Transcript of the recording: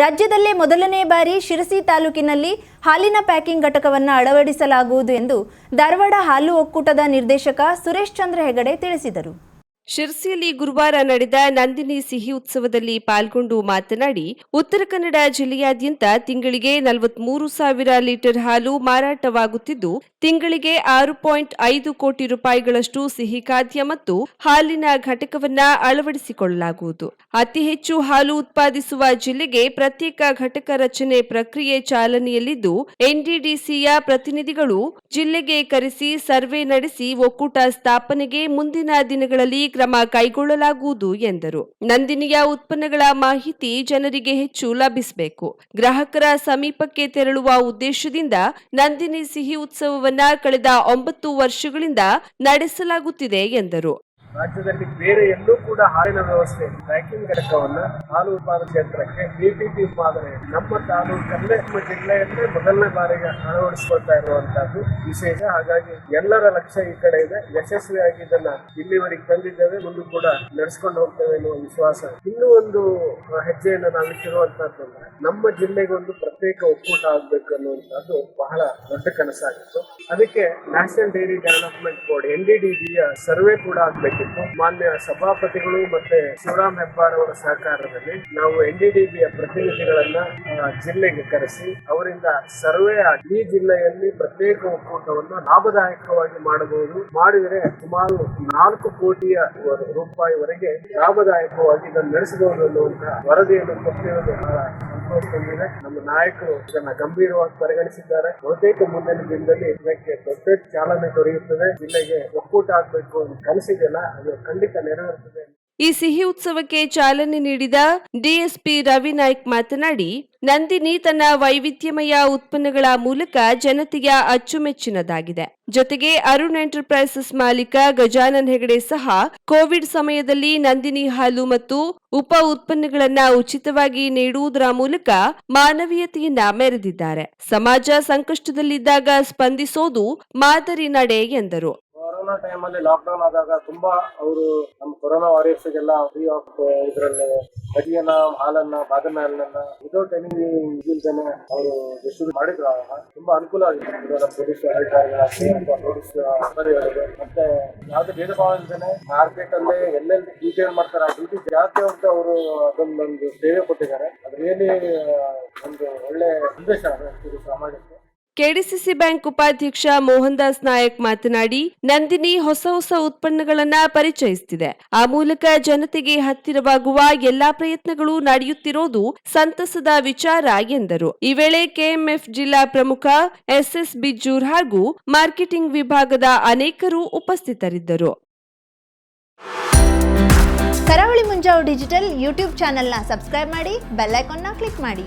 ರಾಜ್ಯದಲ್ಲೇ ಮೊದಲನೇ ಬಾರಿ ಶಿರಸಿ ತಾಲೂಕಿನಲ್ಲಿ ಹಾಲಿನ ಪ್ಯಾಕಿಂಗ್ ಘಟಕವನ್ನು ಅಳವಡಿಸಲಾಗುವುದು ಎಂದು ಧಾರವಾಡ ಹಾಲು ಒಕ್ಕೂಟದ ನಿರ್ದೇಶಕ ಸುರೇಶ್ ಚಂದ್ರ ಹೆಗಡೆ ತಿಳಿಸಿದರು. ಶಿರ್ಸಿಯಲ್ಲಿ ಗುರುವಾರ ನಡೆದ ನಂದಿನಿ ಸಿಹಿ ಉತ್ಸವದಲ್ಲಿ ಪಾಲ್ಗೊಂಡು ಮಾತನಾಡಿ, ಉತ್ತರ ಕನ್ನಡ ಜಿಲ್ಲೆಯಾದ್ಯಂತ ತಿಂಗಳಿಗೆ ನಲವತ್ಮೂರು ಸಾವಿರ ಲೀಟರ್ ಹಾಲು ಮಾರಾಟವಾಗುತ್ತಿದ್ದು, ತಿಂಗಳಿಗೆ ಆರು ಪಾಯಿಂಟ್ ಐದು ಕೋಟಿ ರೂಪಾಯಿಗಳಷ್ಟು ಸಿಹಿ ಖಾದ್ಯ ಮತ್ತು ಹಾಲಿನ ಘಟಕವನ್ನ ಅಳವಡಿಸಿಕೊಳ್ಳಲಾಗುವುದು. ಅತಿ ಹೆಚ್ಚು ಹಾಲು ಉತ್ಪಾದಿಸುವ ಜಿಲ್ಲೆಗೆ ಪ್ರತ್ಯೇಕ ಘಟಕ ರಚನೆ ಪ್ರಕ್ರಿಯೆ ಚಾಲನೆಯಲ್ಲಿದ್ದು, ಎನ್ಡಿಡಿಸಿಯ ಪ್ರತಿನಿಧಿಗಳು ಜಿಲ್ಲೆಗೆ ಕರೆಸಿ ಸರ್ವೆ ನಡೆಸಿ ಒಕ್ಕೂಟ ಸ್ಥಾಪನೆಗೆ ಮುಂದಿನ ದಿನಗಳಲ್ಲಿ ಕ್ರಮ ಕೈಗೊಳ್ಳಲಾಗುವುದು ಎಂದರು. ನಂದಿನಿಯ ಉತ್ಪನ್ನಗಳ ಮಾಹಿತಿ ಜನರಿಗೆ ಹೆಚ್ಚು ಲಭಿಸಬೇಕು. ಗ್ರಾಹಕರ ಸಮೀಪಕ್ಕೆ ತೆರಳುವ ಉದ್ದೇಶದಿಂದ ನಂದಿನಿ ಸಿಹಿ ಉತ್ಸವವನ್ನ ಕಳೆದ ಒಂಬತ್ತು ವರ್ಷಗಳಿಂದ ನಡೆಸಲಾಗುತ್ತಿದೆ ಎಂದರು. ರಾಜ್ಯದಲ್ಲಿ ಬೇರೆ ಎಲ್ಲೂ ಕೂಡ ಹಾಲಿನ ವ್ಯವಸ್ಥೆ ಪ್ಯಾಕಿಂಗ್ ಘಟಕವನ್ನ ಹಾಲು ಉತ್ಪಾದನಾ ಕ್ಷೇತ್ರಕ್ಕೆ ಬಿಪಿಪಿ ಉತ್ಪಾದನೆ, ನಮ್ಮ ತಾಲೂಕಲ್ಲೇ ನಮ್ಮ ಜಿಲ್ಲೆಯಲ್ಲೇ ಮೊದಲನೇ ಬಾರಿಗೆ ಅಳವಡಿಸಿಕೊಳ್ತಾ ಇರುವಂತಹದ್ದು ವಿಶೇಷ. ಹಾಗಾಗಿ ಎಲ್ಲರ ಲಕ್ಷ್ಯ ಈ ಕಡೆ ಇದೆ. ಯಶಸ್ವಿಯಾಗಿ ಇದನ್ನ ಇಲ್ಲಿವರೆಗೆ ತಂದಿದ್ದೇವೆ. ಮುಂದೆ ಕೂಡ ನಡೆಸ್ಕೊಂಡು ಹೋಗ್ತೇವೆ ಎನ್ನುವ ವಿಶ್ವಾಸ. ಇನ್ನೂ ಒಂದು ಹೆಜ್ಜೆಯನ್ನು ನಾವು ಇಟ್ಟಿರುವಂತಹದ್ದು ಅಂದ್ರೆ ನಮ್ಮ ಜಿಲ್ಲೆಗೆ ಒಂದು ಪ್ರತ್ಯೇಕ ಒಕ್ಕೂಟ ಆಗ್ಬೇಕು ಅನ್ನುವಂಥದ್ದು ಬಹಳ ದೊಡ್ಡ ಕನಸಾಗಿತ್ತು. ಅದಕ್ಕೆ national dairy development board N D survey ಕೂಡ ಆಗ್ಬೇಕಿತ್ತು ಮಾನ್ಯ ಸಭಾಪತಿಗಳು ಮತ್ತೆ ಶಿವರಾಮ್ ಹೆಬ್ಬಾರ್ ಅವರ ಸಹಕಾರದಲ್ಲಿ ನಾವು ಎನ್ ಡಿ ಪ್ರತಿನಿಧಿಗಳನ್ನ ಆ, ಜಿಲ್ಲೆಗೆ ಕರೆಸಿ ಅವರಿಂದ ಸರ್ವೆ ಆಗಿ ಈ ಜಿಲ್ಲೆಯಲ್ಲಿ ಪ್ರತ್ಯೇಕ ಒಕ್ಕೂಟವನ್ನು ಲಾಭದಾಯಕವಾಗಿ ಮಾಡಬಹುದು. ಮಾಡಿದರೆ ಸುಮಾರು ನಾಲ್ಕು ಕೋಟಿಯ ರೂಪಾಯಿವರೆಗೆ ಲಾಭದಾಯಕವಾಗಿ ಇದನ್ನು ನಡೆಸಬಹುದು ಅನ್ನುವಂತಹ ವರದಿಯನ್ನು ಕೊಟ್ಟಿರುವುದು ಸಂತೋಷ ನಮ್ಮ ನಾಯಕರು ಇದನ್ನ ಗಂಭೀರವಾಗಿ ಪರಿಗಣಿಸಿದ್ದಾರೆ. ಬಹುತೇಕ ಮುಂದಿನ ದಿನದಲ್ಲಿ ಇದಕ್ಕೆ ದೊಡ್ಡ ಚಾಲನೆ ದೊರೆಯುತ್ತದೆ. ಜಿಲ್ಲೆಗೆ ಒಕ್ಕೂಟ ಆಗ್ಬೇಕು ಅಂತ ಕನಸಿದೆಯಲ್ಲ, ಅದು ಖಂಡಿತ ನೆರವೇರುತ್ತದೆ ಈ ಸಿಹಿ ಉತ್ಸವಕ್ಕೆ ಚಾಲನೆ ನೀಡಿದ ಡಿಎಸ್ಪಿ ರವಿ ನಾಯ್ಕ್ ಮಾತನಾಡಿ, ನಂದಿನಿ ತನ್ನ ವೈವಿಧ್ಯಮಯ ಉತ್ಪನ್ನಗಳ ಮೂಲಕ ಜನತೆಯ ಅಚ್ಚುಮೆಚ್ಚಿನದಾಗಿದೆ. ಜೊತೆಗೆ ಅರುಣ್ ಎಂಟರ್ಪ್ರೈಸಸ್ ಮಾಲೀಕ ಗಜಾನನ್ ಹೆಗಡೆ ಸಹ ಕೋವಿಡ್ ಸಮಯದಲ್ಲಿ ನಂದಿನಿ ಹಾಲು ಮತ್ತು ಉಪ ಉತ್ಪನ್ನಗಳನ್ನ ಉಚಿತವಾಗಿ ನೀಡುವುದರ ಮೂಲಕ ಮಾನವೀಯತೆಯನ್ನ ಮೆರೆದಿದ್ದಾರೆ. ಸಮಾಜ ಸಂಕಷ್ಟದಲ್ಲಿದ್ದಾಗ ಸ್ಪಂದಿಸೋದು ಮಾದರಿ ನಡೆ ಎಂದರು. ಕೊರೋನಾ ಟೈಮಲ್ಲಿ ಲಾಕ್ಡೌನ್ ಆದಾಗ ತುಂಬಾ ಅವರು ನಮ್ಮ ಕೊರೋನಾ ವಾರಿಯರ್ಸ್ಗೆಲ್ಲ ಫ್ರೀ ಆಫ್ ಇದರಲ್ಲಿ ಅಡಿಯನ್ನ, ಹಾಲನ್ನ, ಬಾದಾಮಿ ಹಾಲನ್ನ ವಿತೌಟ್ ಎನಿ ಇದಿಲ್ದೇನೆ ಅವರು ಡಿಸ್ಟ್ರಿಬ್ಯೂಟ್ ಮಾಡಿದ್ರು ತುಂಬಾ ಅನುಕೂಲ ಆಗಿದೆ. ನಮ್ಮ ಪೊಲೀಸ್ ಪೊಲೀಸ್ ಬರೆಯೋರಿಗೆ ಮತ್ತೆ ಯಾವ್ದು ಭೇದ ಭಾವ ಇಲ್ದೇನೆ ಮಾರ್ಕೆಟ್ ಅಲ್ಲಿ ಎಲ್ಲೆಲ್ಲಿ ಡೀಟೇಲ್ ಮಾಡ್ತಾರೆ ಆ ಡ್ಯೂಟಿ ಜಾಸ್ತಿ ಅಂತ ಅವರು ಅದೊಂದೊಂದು ಸೇವೆ ಕೊಟ್ಟಿದ್ದಾರೆ. ಅದು ರಿಯಲಿ ಒಂದು ಒಳ್ಳೆ ಸಂದೇಶ ಅದು ಸಮಾಜಕ್ಕೆ ಕೆಡಿಸಿಸಿ ಬ್ಯಾಂಕ್ ಉಪಾಧ್ಯಕ್ಷ ಮೋಹನ್ ದಾಸ್ ನಾಯಕ್ ಮಾತನಾಡಿ, ನಂದಿನಿ ಹೊಸ ಹೊಸ ಉತ್ಪನ್ನಗಳನ್ನ ಪರಿಚಯಿಸುತ್ತಿದೆ ಆ ಮೂಲಕ ಜನತೆಗೆ ಹತ್ತಿರವಾಗುವ ಎಲ್ಲಾ ಪ್ರಯತ್ನಗಳು ನಡೆಯುತ್ತಿರೋದು ಸಂತಸದ ವಿಚಾರ ಎಂದರು. ಈ ವೇಳೆ ಕೆಎಂಎಫ್ ಜಿಲ್ಲಾ ಪ್ರಮುಖ ಎಸ್ಎಸ್ ಬಿಜ್ಜೂರ್ ಹಾಗೂ ಮಾರ್ಕೆಟಿಂಗ್ ವಿಭಾಗದ ಅನೇಕರು ಉಪಸ್ಥಿತರಿದ್ದರು. ಕರಾವಳಿ ಮುಂಜಾವು ಡಿಜಿಟಲ್ ಯೂಟ್ಯೂಬ್ ಚಾನೆಲ್ನ ಸಬ್ಸ್ಕ್ರೈಬ್ ಮಾಡಿ, ಬೆಲ್ ಐಕಾನ್ನ ಕ್ಲಿಕ್ ಮಾಡಿ.